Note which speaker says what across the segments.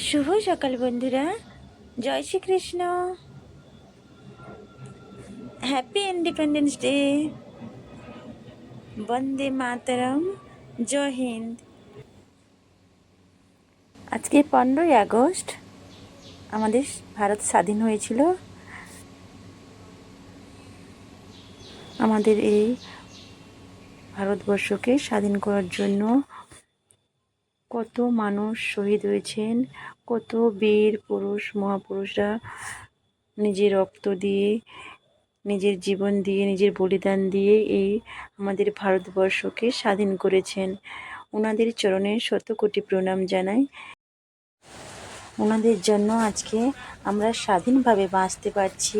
Speaker 1: শুভ সকাল, বন্ধুরা। জয় Shrikrishna. Happy independence day Vande Mataram. জয় হিন্দ। আজকে পনেরোই আগস্ট। আমাদের ভারত স্বাধীন হয়েছিল। আমাদের এই ভারতবর্ষকে স্বাধীন করার জন্য কত মানুষ শহীদ হয়েছেন কত বীর পুরুষ মহাপুরুষরা নিজের রক্ত দিয়ে নিজের জীবন দিয়ে নিজের বলিদান দিয়ে এই আমাদের ভারতবর্ষকে স্বাধীন করেছেন। ওনাদের চরণে শতকোটি প্রণাম জানাই। ওনাদের জন্য আজকে আমরা স্বাধীনভাবে বাঁচতে পারছি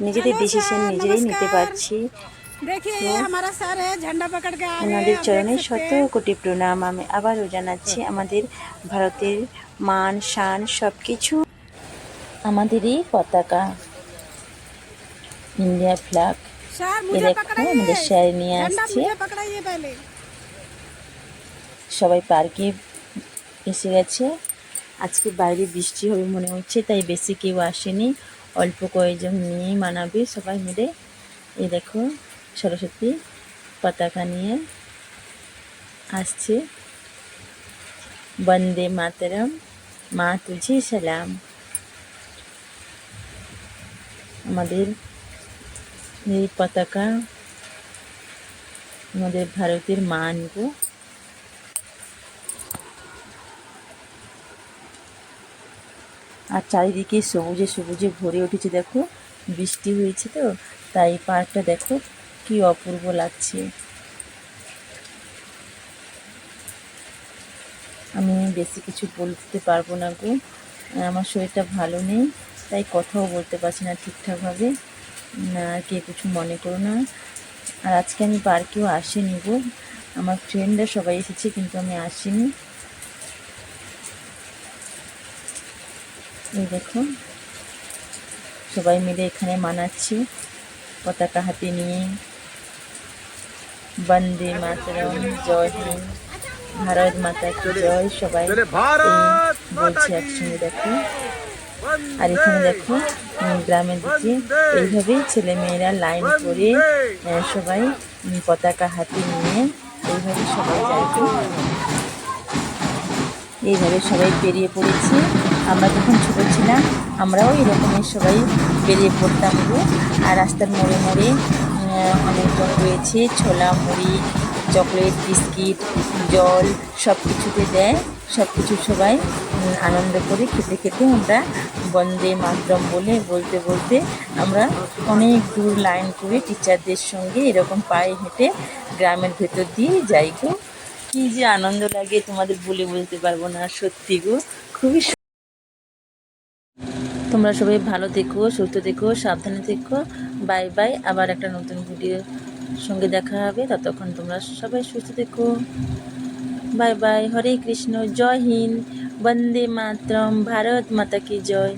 Speaker 1: নিজেদের ডিসিশন নিজেরাই নিতে পারছি। ওনাদের চরণে শত কোটি প্রণাম আমি আবারও জানাচ্ছি আমাদের ভারতের মান শান সবকিছু আমাদেরই পতাকা ইন্ডিয়া ফ্ল্যাগ এ দেখো আমাদের স্যার নিয়ে আসছে সবাই পার্কে এসে গেছে আজকে বাইরে বৃষ্টি হবে মনে হচ্ছে তাই বেশি কেউ আসেনি। অল্প কয়েকজন নিয়েই মানাবে সবাই মিলে। এই দেখো সরস্বতী পতাকা নিয়ে আসছে। বন্দে মাতরম, মা তুঝে সালাম। আমাদের এই পতাকা আমাদের ভারতের মান গো। আর চারিদিকে সবুজে সবুজে ভরে উঠেছে দেখো, বৃষ্টি হয়েছে তো, তাই পার্কটা দেখো। কি অপূর্ব লাগছে। আমি বেশি কিছু বলতে পারব না গো। আমার শরীরটা ভালো নেই, তাই কথাও বলতে পারছি না ঠিকঠাকভাবে। না আর কে কিছু মনে করো না। আর আজকে আমি পার্কেও আসিনি গো। আমার ফ্রেন্ডরা সবাই এসেছে, কিন্তু আমি আসিনি। এই দেখো, সবাই মিলে এখানে মানাচ্ছি। পতাকা হাতে নিয়ে বন্দে মাতরম জয় হিন্দ। ভারত মাতা কি জয় সবাই। বলছে একসঙ্গে দেখো আর এখানে দেখো গ্রামের দিকে এইভাবেই ছেলে মেয়েরা লাইন করে সবাই পতাকা হাতে নিয়ে এইভাবে সবাই যাইতো এইভাবে সবাই বেরিয়ে পড়েছি। আমরা যখন ছোটো ছিলাম আমরাও এরকমই সবাই বেরিয়ে পড়তাম আর রাস্তার মোড়ে মোড়ে অনেকজন রয়েছে, ছোলা, মুড়ি, চকলেট, বিস্কিট, জল সব কিছুতে দেয়। সব কিছু সবাই আনন্দ করে খেতে খেতে আমরা বন্দে মাতরম বলে বলতে বলতে আমরা অনেক দূর লাইন করে টিচারদের সঙ্গে এরকম পায়ে হেঁটে গ্রামের ভেতর দিয়ে যাই গো। কি যে আনন্দ লাগে তোমাদের বলে বলতে পারব না, সত্যি গো। খুবই তোমরা সবাই ভালো থেকো, সুস্থ থেকো, সাবধানে থেকো। বাই বাই, আবার একটা নতুন ভিডিওর সঙ্গে দেখা হবে। ততক্ষণ তোমরা সবাই সুস্থ থেকো। বাই বাই, হরে কৃষ্ণ, জয় হিন্দ, বন্দে মাতরম, ভারত মাতা কি জয়।